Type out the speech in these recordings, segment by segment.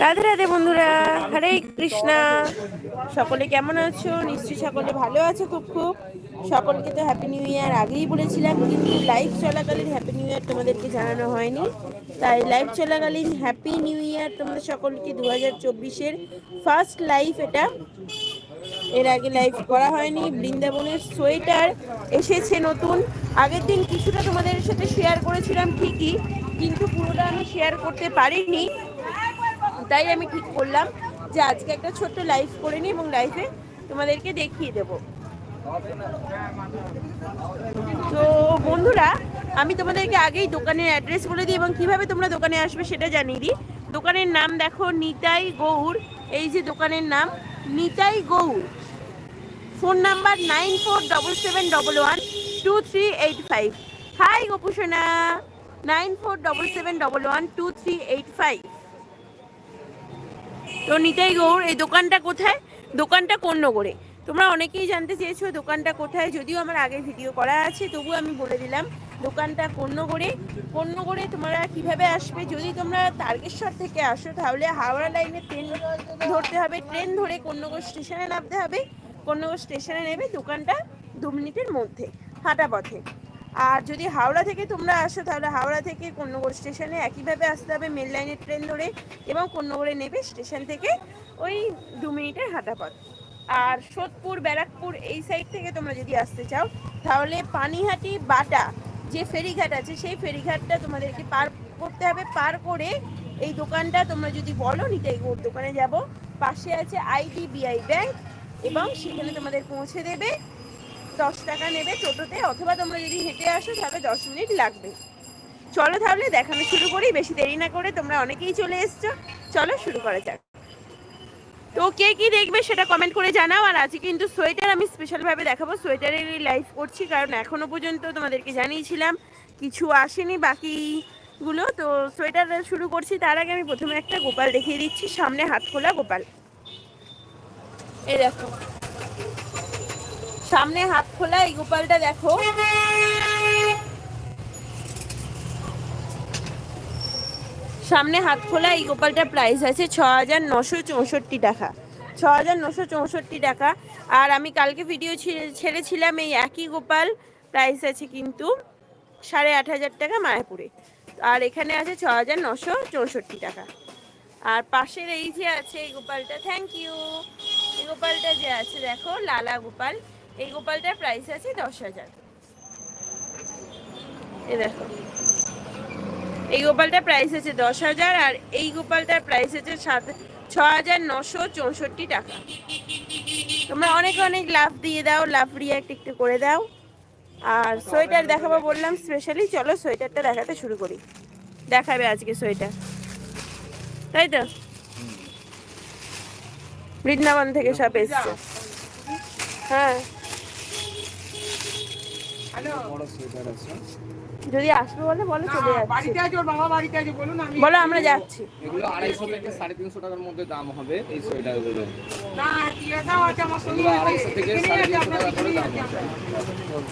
রাধে রাধে বন্ধুরা হরে কৃষ্ণা। সকলে কেমন আছো? নিশ্চয়ই সকলে ভালো আছো খুব খুব। সকলকে তো হ্যাপি নিউ ইয়ার আগেই বলেছিলাম কিন্তু লাইভ চলাকালীন হ্যাপি নিউ ইয়ার তোমাদেরকে জানানো হয়নি। তাই লাইভ চলাকালীন হ্যাপি নিউ ইয়ার তোমাদের সকলকে দু হাজার চব্বিশের ফার্স্ট লাইভ এটা এর আগে লাইভ করা হয়নি। বৃন্দাবনের সোয়েটার এসেছে নতুন। আগের দিন কিছুটা তোমাদের সাথে শেয়ার করেছিলাম ঠিকই, কিন্তু পুরোটা আমি শেয়ার করতে পারিনি। তাই আমি ঠিক করলাম যে আজকে একটা ছোট্ট লাইভ করে নিই এবং লাইভে তোমাদেরকে দেখিয়ে দেব। তো বন্ধুরা, আমি তোমাদেরকে আগেই দোকানের অ্যাড্রেস বলে দিই এবং কীভাবে তোমরা দোকানে আসবে সেটা জানিয়ে দিই। দোকানের নাম দেখো, নিতাই গৌর এই যে দোকানের নাম Nitai Gour. Phone number nine four double seven double one two three eight five. Hi, Gopusona. Nine four double seven double one two three eight five. তো নিতাই গৌর, এই দোকানটা কোথায়? দোকানটা কোন্নগরে তোমরা অনেকেই জানতে চেয়েছো দোকানটা কোথায়, যদিও আমার আগে ভিডিও করা আছে, তবু আমি বলে দিলাম। দোকানটা কোন্নগরে কোন্নগরে তোমরা কীভাবে আসবে? যদি তোমরা তারকেশ্বর থেকে আসো, তাহলে হাওড়া লাইনে ট্রেন ধরতে হবে। ট্রেন ধরে কোন্নগর স্টেশনে নামতে হবে। কোন্নগর স্টেশনে নেবে দোকানটা দু মিনিটের মধ্যে, হাঁটা পথে। আর যদি হাওড়া থেকে তোমরা আসো, তাহলে হাওড়া থেকে কন্যগড় স্টেশনে একইভাবে আসতে হবে মেল লাইনের ট্রেন ধরে এবং কন্যগড়ে নেবে স্টেশন থেকে ওই দু মিনিটের হাঁটা পথ। আর সোদপুর, ব্যারাকপুর এই সাইড থেকে তোমরা যদি আসতে চাও, তাহলে পানিহাটি বাটা যে ফেরিঘাট আছে, সেই ফেরিঘাটটা তোমাদেরকে পার করতে হবে। পার করে এই দোকানটা তোমরা যদি বলো নিতাই গৌড় দোকানে যাব। পাশে আছে আইডিবিআই ব্যাংক এবং সেখানে তোমাদের পৌঁছে দেবে। দশ টাকা নেবে টোটোতে অথবা তোমরা যদি হেঁটে আসো, তাহলে দশ মিনিট লাগবে। চলো তাহলে দেখানো শুরু করি, বেশি দেরি না করে তোমরা অনেকেই চলে এসছো। চলো শুরু করা যাক। তো কে কি দেখবে সেটা কমেন্ট করে জানাও। আর আজকে কিন্তু সোয়েটার আমি স্পেশালভাবে দেখাবো। সোয়েটারেরই লাইভ করছি, কারণ এখনও পর্যন্ত তোমাদেরকে জানিয়েছিলাম, কিছু আসেনি বাকিগুলো। তো সোয়েটার শুরু করছি, তার আগে আমি প্রথমে একটা গোপাল দেখিয়ে দিচ্ছি, সামনে হাত খোলা গোপাল। এই দেখো। সামনে হাত খোলা, এই গোপালটা দেখো। সামনে হাত খোলা, এই গোপালটার প্রাইস আছে ছ হাজার নশো চৌষট্টি টাকা। ছ হাজার নশো চৌষট্টি টাকা। আর আমি কালকে ভিডিও ছেড়েছিলাম এই একই গোপাল প্রাইস আছে কিন্তু সাড়ে আট হাজার টাকা মায়াপুরে। আর এখানে আছে ছ হাজার নশো চৌষট্টি টাকা। আর পাশের এই যে আছে এই গোপালটা থ্যাংক ইউ এই গোপালটা যে আছে, দেখো, লালা গোপাল, এই গোপালটার প্রাইস আছে দশ হাজার। এ দেখো। এই গোপালটার প্রাইস আছে দশ হাজার আর এই গোপালটার প্রাইস আছে সাত, ছ হাজার নশো চৌষট্টি টাকা। তোমরা অনেক অনেক লাভ দিয়ে দাও লাভ রিয়াক্ট একটু করে দাও। আর সোয়েটার দেখাবো বললাম স্পেশালি চলো সোয়েটারটা দেখাতে শুরু করি। দেখাবে আজকে সোয়েটার। তাই তো? বৃন্দাবন থেকে সব এসছে। হ্যাঁ। বড় সোয়েটার আছে। যদি আসবে বলে বলো চলে যাচ্ছি। বাড়িতে আছে ওর বাবা বাড়িতে আছে বলুন আমি বলো আমরা যাচ্ছি। এগুলো আড়াইশো থেকে সাড়ে তিনশো টাকার মধ্যে দাম হবে এই সোয়েটারগুলো না আছে আমার সঙ্গে থেকে টাকা করে দাম আপনার।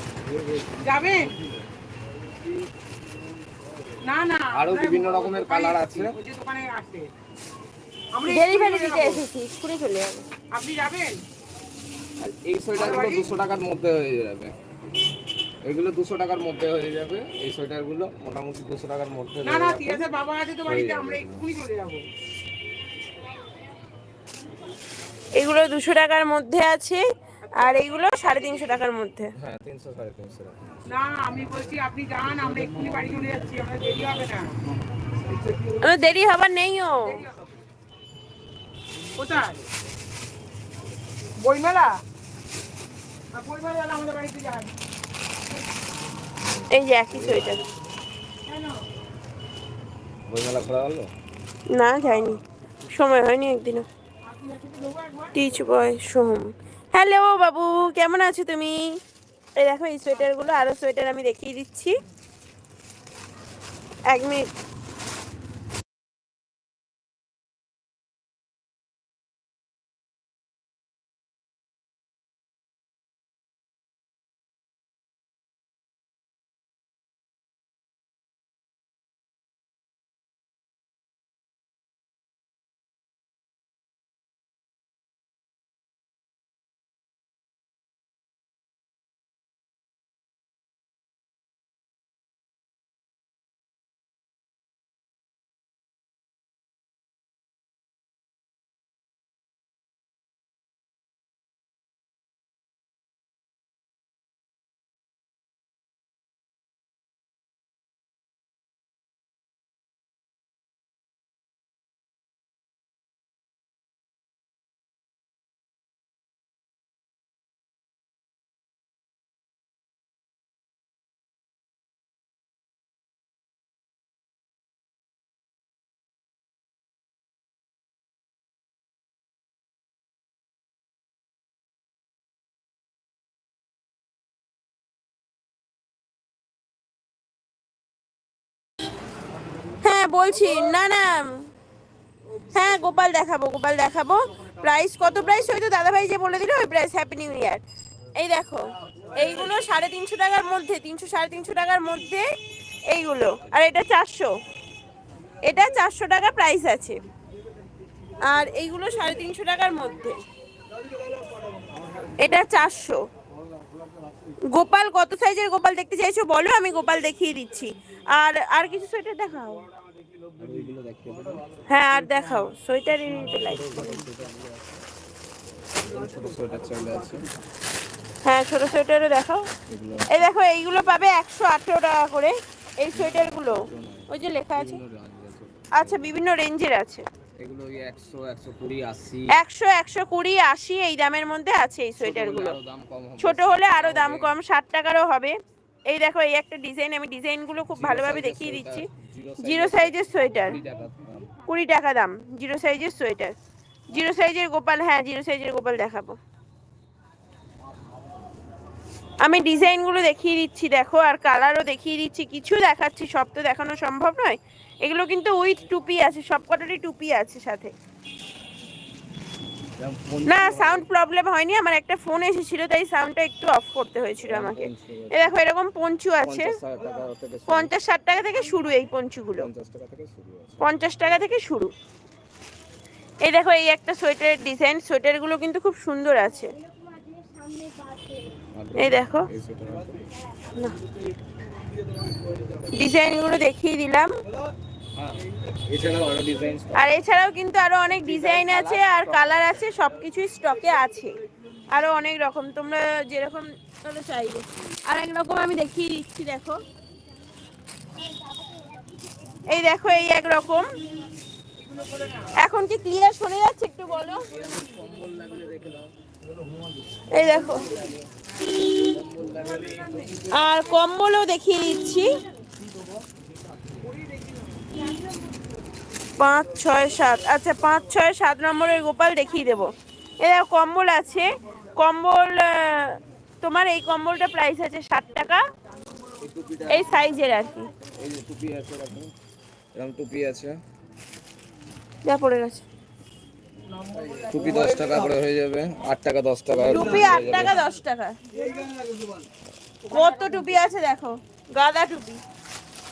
যাবেন না না আরও বিভিন্ন রকমের কালার আছে। ওই যে দোকানে আছে। আমরা ডেলিভারি দিতে এসেছি স্কুলে চলে যাবে। আপনি যাবেন? এই সোয়েটারগুলো দুশো টাকার মধ্যে হয়ে যাবে। এগুলো দুশো টাকার মধ্যে হয়ে যাবে। এই সোয়েটারগুলো মোটামুটি দুশো টাকার মধ্যে না না যাবে। তিয়াসের বাবা আছে তো বাড়িতে আমরা এক্ষুনি চলে যাব। এগুলো দুশো টাকার মধ্যে আছে আর এইগুলো সাড়ে তিনশো টাকার মধ্যে। হ্যাঁ তিনশো সাড়ে তিনশো না আমি বলছি আপনি যান আমরা এক্ষুনি বাড়ি চলে যাচ্ছি আমরা দেরি হবে না। আমার দেরি হবার নেইও কোথায়? বইমেলা? বইমেলা আমাদের বাড়িতে যান। এই যে একই সোয়েটার না যাইনি সময় হয়নি একদিনও। টিচ বয় সোহম হ্যালো বাবু কেমন আছো তুমি? এই দেখো এই সোয়েটারগুলো আরও সোয়েটার আমি দেখিয়ে দিচ্ছি। এক মিনিট বলছি। না না। হ্যাঁ গোপাল দেখাবো গোপাল দেখাবো। প্রাইস কত প্রাইস হয়তো দাদাভাই যে বলে দিল, ওই প্রাইস হ্যাপি নিউ ইয়ার এই দেখো, এইগুলো সাড়ে তিনশো টাকার মধ্যে, তিনশো, সাড়ে তিনশো টাকার মধ্যে এইগুলো। আর এটা চারশো। এটা চারশো টাকা প্রাইস আছে। আর এইগুলো সাড়ে তিনশো টাকার মধ্যে। এটা চারশো। গোপাল, কত সাইজের গোপাল দেখতে চাইছো? বলো, আমি গোপাল দেখিয়ে দিচ্ছি। আর আর কিছু সোয়েটার দেখাও আর ওইগুলো দেখিয়ে দেবো হ্যাঁ আর দেখাও। সোয়েটার লাইক চলে আছে। হ্যাঁ ছোট সোয়েটারও দেখাও। এই দেখো এইগুলো পাবে একশো আঠেরো টাকা করে এই সোয়েটারগুলো। ওই যে লেখা আছে। আচ্ছা বিভিন্ন রেঞ্জের আছে। এগুলো ওই একশো একশো কুড়ি আশি। এই দামের মধ্যে আছে এই সোয়েটারগুলো। ছোট হলে আরও দাম কম ষাট টাকারও হবে। এই দেখো এই একটা ডিজাইন আমি ডিজাইনগুলো খুব ভালোভাবে দেখিয়ে দিচ্ছি। জিরো সাইজের সোয়েটার কুড়ি টাকা দাম। জিরো সাইজের সোয়েটার জিরো সাইজের গোপাল হ্যাঁ জিরো সাইজের গোপাল দেখাবো। আমি ডিজাইনগুলো দেখিয়ে দিচ্ছি দেখো আর কালারও দেখিয়ে দিচ্ছি। কিছু দেখাচ্ছি সব তো দেখানো সম্ভব নয়। এগুলো কিন্তু উইথ টুপি আছে সব কটারই টুপি আছে সাথে। না সাউন্ড প্রবলেম হয়নি আমার একটা ফোন এসেছিল তাই সাউন্ডটা একটু অফ করতে হয়েছিল আমাকে। এ দেখো এরকম পঞ্চু আছে। পঞ্চাশ ষাট টাকা থেকে শুরু। এই পঞ্চুগুলো। পঞ্চাশ টাকা থেকে শুরু এই দেখো এই একটা সোয়েটারের ডিজাইন সোয়েটারগুলো কিন্তু খুব সুন্দর আছে। এই দেখো। ডিজাইনগুলো দেখিয়ে দিলাম। আরও এছাড়াও কিন্তু আরও অনেক ডিজাইন আছে আর কালার আছে, সবকিছুই স্টকে আছে। আরও অনেক রকম। তোমরা যেরকম তোমরা চাইবে আর এক রকম আমি দেখিয়ে দিচ্ছি, দেখো। এই দেখো, এই এক রকম। এখন কি ক্লিয়ার শোনা যাচ্ছে একটু বলো? এই দেখো। আর কম্বলও দেখিয়ে দিচ্ছি। পাঁচ ছয় সাত। আচ্ছা পাঁচ ছয় সাত নম্বরের গোপাল দেখিয়ে দেবো। এরা কম্বল আছে। কম্বল তোমার এই কম্বলটা প্রাইস আছে ষাট টাকা। এই সাইজের আর কি। টুপি আছে এরকম এরকম টুপি আছে। যা পড়ে গেছে। টুপি দশ টাকা করে হয়ে যাবে। আট টাকা দশ টাকা টুপি আট টাকা দশ টাকা। কত টুপি আছে দেখো। গাদা টুপি।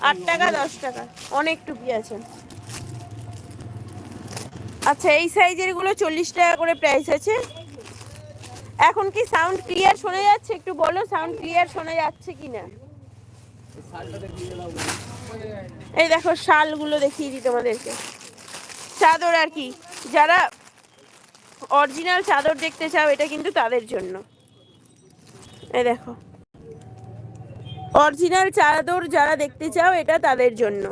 আট টাকা, দশ টাকা। অনেক টুপি আছে। আচ্ছা এই সাইজেরগুলো চল্লিশ টাকা করে প্রাইস আছে। এখন কি সাউন্ড ক্লিয়ার শোনা যাচ্ছে? একটু বলো সাউন্ড ক্লিয়ার শোনা যাচ্ছে কিনা? এই দেখো, শালগুলো দেখিয়ে দিই তোমাদেরকে। চাদর আর কি, যারা অরিজিনাল চাদর দেখতে চাও, এটা কিন্তু তাদের জন্য। এই দেখো। অরিজিনাল চাদর যারা দেখতে চাও, এটা তাদের জন্য।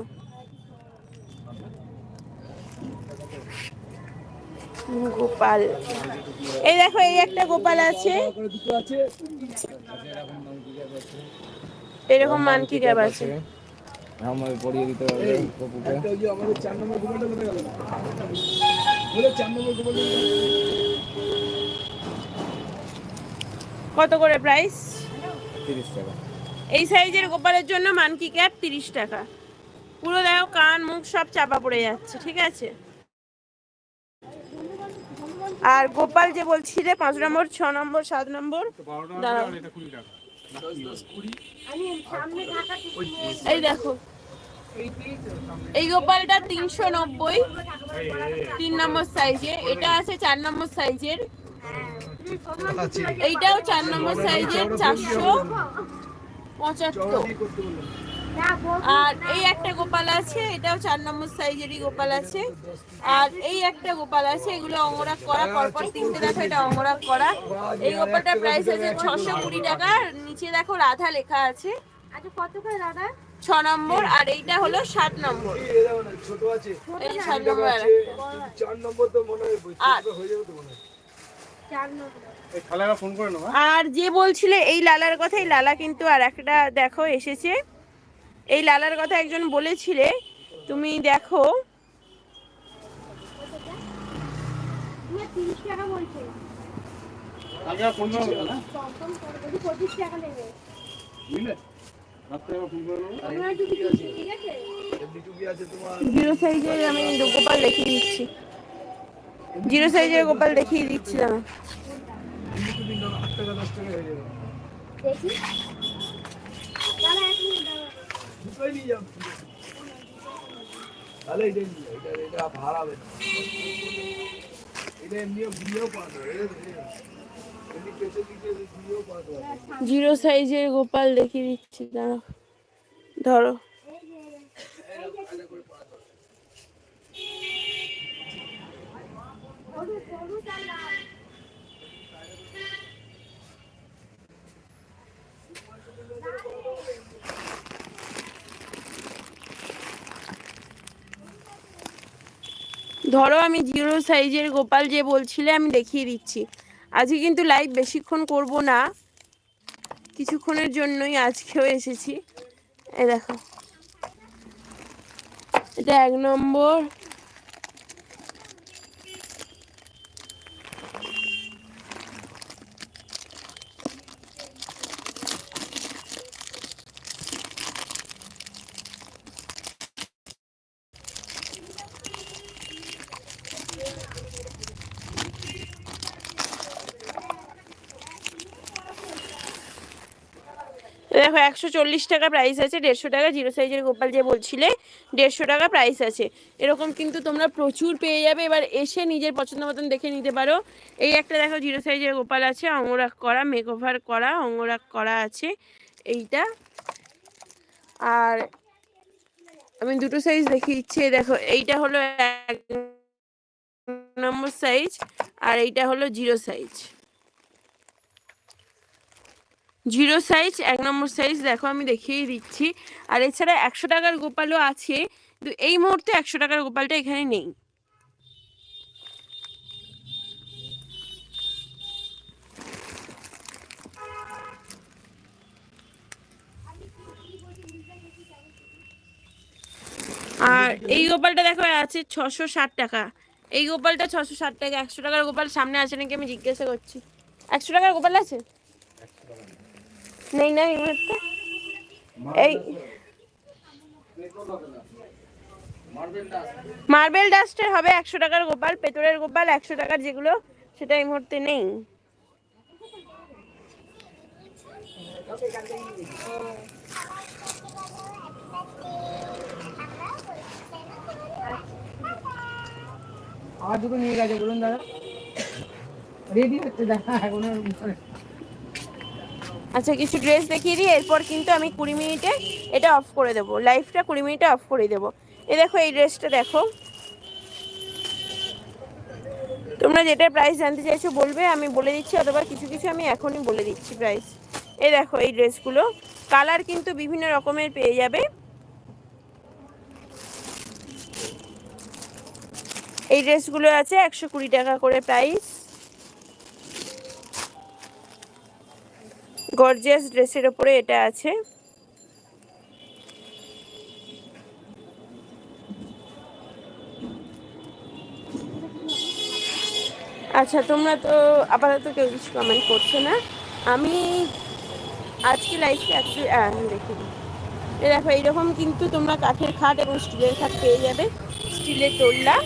গোপাল। এই দেখো, এই একটা গোপাল আছে। এরকম মানকি ক্যাব আছে। আমার দিতে পারবে পপুকে কত করে প্রাইস তিরিশ টাকা। এই সাইজের গোপালের জন্য মানকি ক্যাপ তিরিশ টাকা। পুরো দেখো কান মুখ সব চাপা পড়ে যাচ্ছে ঠিক আছে? আর গোপাল যে বলছিলে পাঁচ নম্বর ছ নম্বর সাত নম্বর। এই দেখো। এই গোপালটা তিনশো নব্বই। তিন নম্বর সাইজে এটা আছে চার নম্বর সাইজের। এইটাও চার নম্বর সাইজের চারশো। পঁচাত্তর। আর এই একটা গোপাল আছে এটাও চার নম্বর সাইজেরই গোপাল আছে। আর এই একটা গোপাল আছে এগুলো অঙ্গরাগ করা পরপর তিনটে দেখো এটা অঙ্গরাগ করা। এই গোপালটার প্রাইস আছে ছশো কুড়ি টাকা আর নিচে দেখো রাধা লেখা আছে। আচ্ছা কত করে দাদা ছ নম্বর আর এইটা হলো সাত নম্বর। ছোট আছে। এই সাত নম্বর আর আর হয়ে। আর যে বলছিলে এই লালার কথা এই লালা কিন্তু আর একটা দেখো এসেছে। এই লালার কথা একজন বলেছিলে তুমি দেখো। জিরো সাইজের আমি গোপাল দেখিয়ে দিচ্ছি। জিরো সাইজের গোপাল দেখিয়ে দিচ্ছি দাঁড়া। আট টাকা দশ টাকা হয়ে যাবে দেখি দাদা এক মিনিট দাদা দুটোই নিয়ে যাও তাহলে এটা নিয়ে যাও, এটা এটা ভাড়া হবে না। এটা এমনিও ঘুরিয়েও পাওয়া যাবে এটা এটা। এমনি পেছন দিকে ঘুরিয়েও পাওয়া যাবে জিরো সাইজের গোপাল দেখিয়ে দিচ্ছি দাঁড়া ধরো হলুদ হলুদ আর লাল ধরো আমি জিরো সাইজের গোপাল যে বলছিলে, আমি দেখিয়ে দিচ্ছি। আজকে কিন্তু লাইভ বেশিক্ষণ করব না। কিছুক্ষণের জন্যই আজকেও এসেছি। এ দেখো। এটা এক নম্বর দেখো একশো চল্লিশ টাকা প্রাইস আছে, দেড়শো টাকা জিরো সাইজের গোপাল যে বলছিলে, দেড়শো টাকা প্রাইস আছে। এরকম কিন্তু তোমরা প্রচুর পেয়ে যাবে। এবার এসে নিজের পছন্দ মতন দেখে নিতে পারো। এই একটা দেখো জিরো সাইজের গোপাল আছে, অঙ্গরাগ করা মেকওভার করা, অঙ্গরাগ করা আছে। এইটা। আর আমি দুটো সাইজ দেখিয়ে দিচ্ছি। এই দেখো, এইটা হলো এক নম্বর সাইজ আর এইটা হলো জিরো সাইজ জিরো সাইজ, এক নম্বর সাইজ, দেখো আমি দেখিয়ে দিচ্ছি। আর এছাড়া একশো টাকার গোপালও আছে, কিন্তু এই মুহূর্তে একশো টাকার গোপালটা এখানে নেই। আর এই গোপালটা দেখো, আছে ছশো ষাট টাকা। এই গোপালটা ছশো ষাট টাকা, একশো টাকার গোপাল সামনে আছে নাকি আমি জিজ্ঞাসা করছি? একশো টাকার গোপাল আছে? নেই না এই মার্বেল ডাস্টের হবে একশো টাকার গোপাল পেতলের গোপাল একশো টাকার যেগুলো, সেটা এই মুহূর্তে নেই। আমার দুটো নিয়ে গেছে, বলুন দাদা। রেডি হচ্ছে, দাদা, এখন আর আচ্ছা কিছু ড্রেস দেখিয়ে দিই, এরপর কিন্তু আমি কুড়ি মিনিটে এটা অফ করে দেবো। লাইফটা কুড়ি মিনিটে অফ করে দেবো। এ দেখো, এই ড্রেসটা দেখো। তোমরা যেটা প্রাইস জানতে চাইছো বলবে, আমি বলে দিচ্ছি, অথবা কিছু কিছু আমি এখনই বলে দিচ্ছি প্রাইস এ দেখো, এই ড্রেসগুলো কালার কিন্তু বিভিন্ন রকমের পেয়ে যাবে। এই ড্রেসগুলো আছে একশো কুড়ি টাকা করে প্রাইস গর্জিয়াস ড্রেসের ওপরে এটা আছে। আচ্ছা তোমরা তো আপাতত কেউ কিছু কমেন্ট করছ না। আমি আজকে লাইফে অ্যাকচুয়ালি দেখি দেখো, এইরকম কিন্তু তোমরা কাঠের খাট এবং স্টিলের খাট পেয়ে যাবে। স্টিলের তোল্লা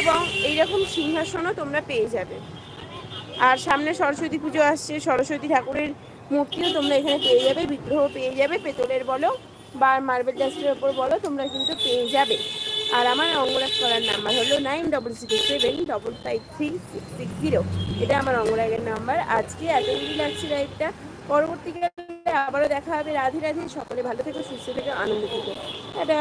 এবং এইরকম সিংহাসনও তোমরা পেয়ে যাবে। আর সামনে সরস্বতী পুজো আসছে, সরস্বতী ঠাকুরের মূর্তিও তোমরা এখানে পেয়ে যাবে, বিগ্রহ পেয়ে যাবে, পেতলের বলো বা মার্বেল ডাস্টের ওপর বলো, তোমরা কিন্তু পেয়ে যাবে। আর আমার অঙ্গরাগ করার নাম্বার হলো nine double six seven double five three six six zero এটা আমার অঙ্গরাগের নাম্বার। আজকে এতদিন লাগছে লাইভটা পরবর্তীকালে আবারও দেখা হবে। রাধে রাধে। সকলে ভালো থেকো, সুস্থ থেকো আনন্দ থেকো। এটা